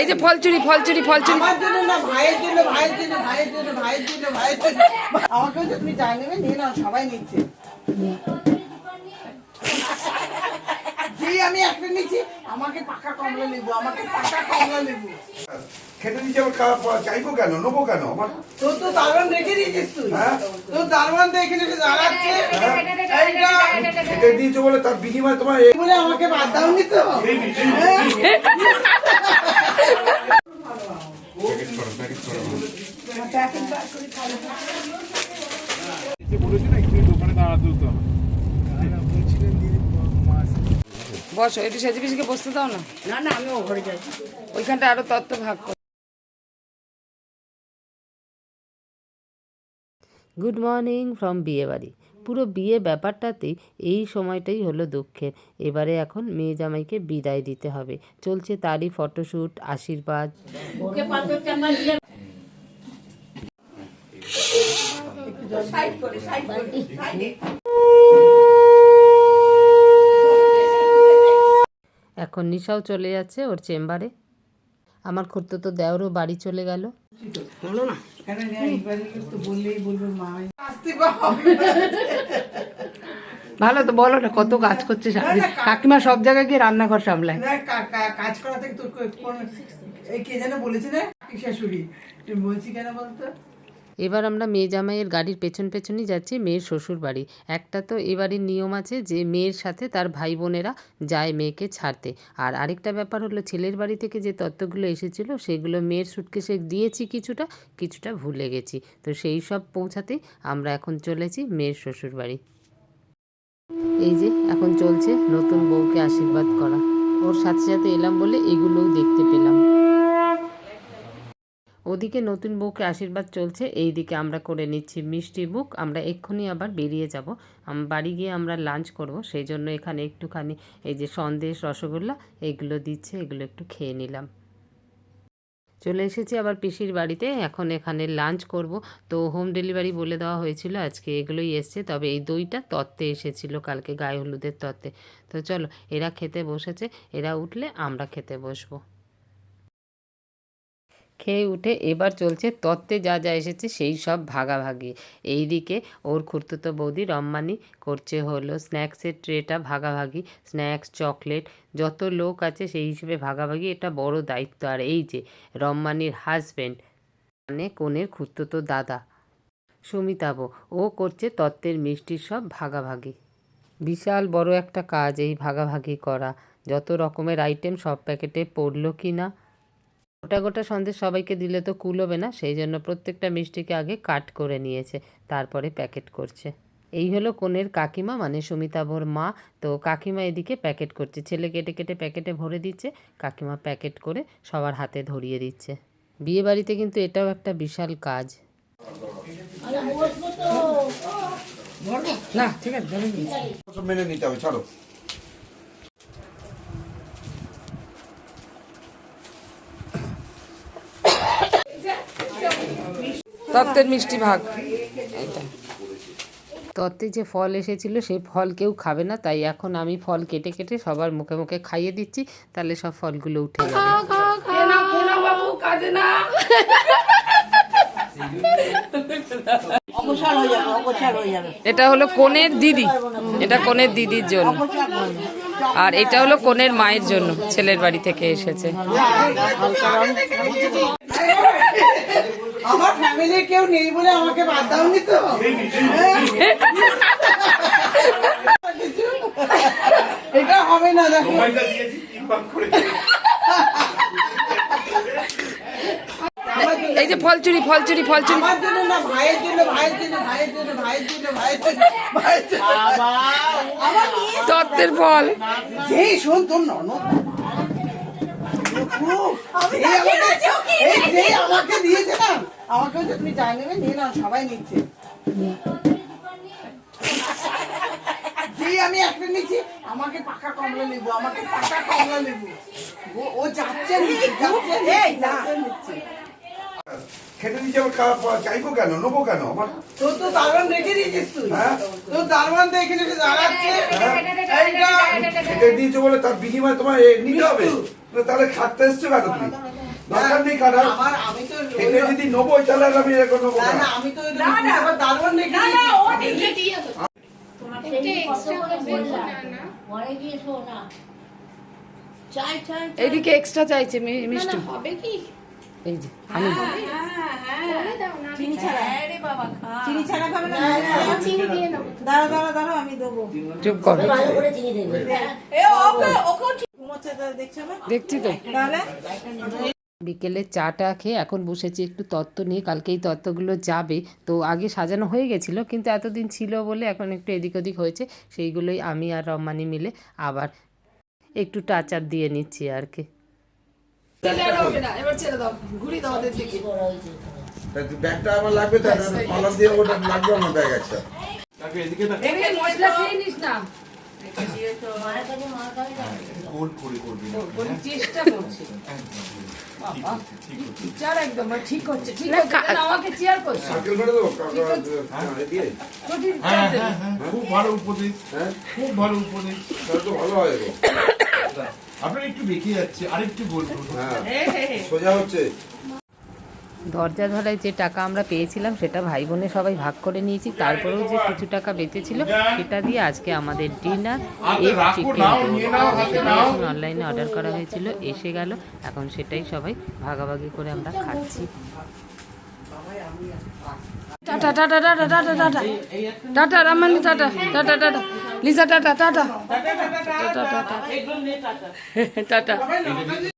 এই যে ফল চুরি ফল চুরি ফল চুরি। না আমাকে তুমি জানাবে নিয়ে নাও, সবাই নিচ্ছে। জি আমি একটা নিচ্ছি আমাকে পাকা কমলা লেবু আমাকে পাকা কমলা খেতে আবার খারাপ চাইব কেন নেব কেন? আমার তো দারোয়ান রেখে দিয়েছিস তুই। হ্যাঁ? দারোয়ান তো এখানে এসে দাঁড়াচ্ছে এইটা খেতে দিয়েছ বলে তার বিনিময়ে তোমার বলে আমাকে বাদ দাওনি তো? হ্যাঁ? বসো একটু সেজে পিসিকে বসতে দাও না? না না আমি ও ঘরে যাই। ওইখানটা আরও তত্ত্ব ভাগ করো। গুড মর্নিং ফ্রম বিয়েবাড়ি। পুরো বিয়ে ব্যাপারটাতেই এই সময়টাই হলো দুঃখের। এবারে এখন মেয়ে জামাইকে বিদায় দিতে হবে। চলছে তারই ফটোশ্যুট আশীর্বাদ। এখন নিশাও চলে যাচ্ছে ওর চেম্বারে। আমার খুঁড়তো তো দেওরও বাড়ি চলে গেল। ভালো তো বলো না কত কাজ করছে। কাকিমা সব জায়গায় গিয়ে রান্নাঘর সামলায়। কাজ করা থেকে তোর কো- কোন এই কে যেন বলেছে না শাশুড়ি। বলছি কেন বলতো? এবার আমরা মেয়ে জামাইয়ের গাড়ির পেছন পেছনই যাচ্ছি মেয়ের শ্বশুর বাড়ি। একটা তো এবারের নিয়ম আছে যে মেয়ের সাথে তার ভাই বোনেরা যায় মেয়েকে ছাড়তে। আর আরেকটা ব্যাপার হলো ছেলের বাড়ি থেকে যে তত্ত্বগুলো এসেছিল সেগুলো মেয়ের সুটকেসে দিয়েছি কিছুটা কিছুটা ভুলে গেছি। তো সেই সব পৌঁছাতেই আমরা এখন চলেছি মেয়ের শ্বশুর বাড়ি। এই যে এখন চলছে নতুন বউকে আশীর্বাদ করা। ওর সাথে সাথে এলাম বলে এগুলোও দেখতে পেলাম। ওদিকে নতুন বউকে আশীর্বাদ চলছে এই দিকে আমরা করে নিচ্ছি মিষ্টি বুক আমরা এক্ষুনি আবার বেরিয়ে যাব। বাড়ি গিয়ে আমরা লাঞ্চ করব। সেই জন্য এখানে একটুখানি এই যে সন্দেশ, রসগোল্লা, এগুলো দিচ্ছে, এগুলো একটু খেয়ে নিলাম। চলে এসেছি আবার পিসির বাড়িতে। এখন এখানে লাঞ্চ করব। তো হোম ডেলিভারি বলে দেওয়া হয়েছিল, আজকে এগুলোই এসছে। তবে এই দইটা তত্ত্বে এসেছিল, কালকে গায়ে হলুদের তত্ত্বে। তো চলো, এরা খেতে বসেছে। এরা উঠলে আমরা খেতে বসবো। খেয়ে উঠে এবার চলছে তত্ত্বে যা যা এসেছে সেই সব ভাগাভাগি। এইদিকে ওর খুর্তুতো বৌদি রম্মানি করছে হলো স্ন্যাক্সের ট্রেটা ভাগাভাগি, স্ন্যাক্স, চকলেট, যত লোক আছে সেই হিসেবে ভাগাভাগি, এটা বড় দায়িত্ব। আর এই যে রম্মানির হাজবেন্ড মানে কনের খুর্তুতো দাদা সুমিতাবো, ও করছে তত্ত্বের মিষ্টির সব ভাগাভাগি। বিশাল বড় একটা কাজ এই ভাগাভাগি করা। যত রকমের আইটেম সব প্যাকেটে পড়ল কি না গোটা গোটা সন্দেশ সবাইকে দিলে তো কুলোবে না সেই জন্য প্রত্যেকটা মিষ্টিকে আগে কাট করে নিয়েছে তারপরে প্যাকেট করছে। এই হলো কনের কাকিমা মানে সুমিতাভর মা। তো কাকিমা এদিকে প্যাকেট করছে ছেলে কেটে কেটে প্যাকেটে ভরে দিচ্ছে কাকিমা প্যাকেট করে সবার হাতে ধরিয়ে দিচ্ছে। বিয়ে বাড়িতে কিন্তু এটাও একটা বিশাল কাজ। না ঠিক আছে মেনে নিতে হবে ছাড়ো তত্ত্বের মিষ্টি ভাগ। এইটা। তত্ত্বে যে ফল এসেছিল সেই ফল কেউ খাবে না তাই এখন আমি ফল কেটে কেটে সবার মুখে মুখে খাইয়ে দিচ্ছি তাহলে সব ফলগুলো উঠে হয়ে হয়ে যাবে। এটা হলো কনের দিদি। এটা কনের দিদির জন্য। আর এটা হলো কোনের মায়ের জন্য ছেলের বাড়ি থেকে এসেছে। আমার ফ্যামিলি কেউ নেই বলে আমাকে বাদ দাওনি তো? হ্যাঁ? এটা হবে না দেখো মোবাইলটা দিয়েছি তিন ভাগ করে এই যে ফল চুরি ফল চুরি ফল চুরি। আমার জন্য না ভাইয়ের জন্য ভাইয়ের জন্য ভাইয়ের জন্য ভাইয়ের জন্য ভাইয়ের জন্য ভাইয়ের জন্য। আমার তত্ত্বের ফল। যেই শোন তোর ননদ। এই আমাকে- এই যেই আমাকে দিয়েছে না আমাকে বলছে তুমি নেবে নিয়ে নাও সবাই নিচ্ছে। যেই আমি একটা নিচ্ছি আমাকে পাকা কমলা নেব আমাকে পাকা কমলা নেব ও- যাচ্ছে যাচ্ছে নিচ্ছে, খেতে দিতে আবার চাইব কেন? নেব কেন? আমার তোর তো দারোয়ান রেখে দিয়েছিস তুই। হ্যাঁ? তোর দারোয়ান তো এখানে এসে দাঁড়াচ্ছে এইটা খেতে দিয়েছ বলে তার বিনিময়ে তোমার নিতে হবে। তাহলে খাটতে এসছো কেন তুমি? দরকার নেই কাটার আমার আমি তো খেতে যদি নেবোই তাহলে আমি এরকম নেব না না না আমি তো আবার দারুণ দেখি পরে গিয়ে শো না চাই চাই এইদিকে এক্সট্রা চাইছে মিষ্টি। হবে কি? এই যে আমি দাঁড়া আমি দেবো। চুপ কর। ভালো করে চিনি দেবে ঘুমোচ্ছে তো দেখছ না দেখছি তো। তাহলে? বিকেলে চাটা খেয়ে এখন বসেছি একটু তত্ত্ব নিয়ে কালকে এই তত্ত্বগুলো যাবে। তো আগে সাজানো হয়ে গেছিল কিন্তু এতদিন ছিল বলে এখন একটু এদিক ওদিক হয়েছে। সেইগুলোই আমি আর রম্মানি মিলে আবার একটু টাচ আপ দিয়ে নিচ্ছি আর কি। এবার ছেড়ে দাও ঘুরি দাও ওদের দিকে। ব্যাগটা আমার লাগবে দিয়ে ওটা লাগবে আমার ব্যাগ খেয়ে নিস না। খুব ভালো উপদেশ। হ্যাঁ? খুব ভালো উপদেশ। ভালো হয় গো। আপনার একটু বেঁকে যাচ্ছে আরেকটু বলব। হ্যাঁ। সোজা হচ্ছে। দরজা ধরায় যে টাকা আমরা পেয়েছিলাম সেটা ভাই বোনে সবাই ভাগ করে নিয়েছি। তারপরেও যে কিছু টাকা বেঁচেছিল সেটা দিয়ে আজকে আমাদের ডিনার হাতে এগ চিকেন নাও, নিয়ে নাও, হাতে নাও। অনলাইনে অর্ডার করা হয়েছিল এসে গেল। এখন সেটাই সবাই ভাগাভাগি করে আমরা খাচ্ছি। Tata tata tata tata tata tata. Ramani tata tata tata Liza tata tata. Tata tata tata.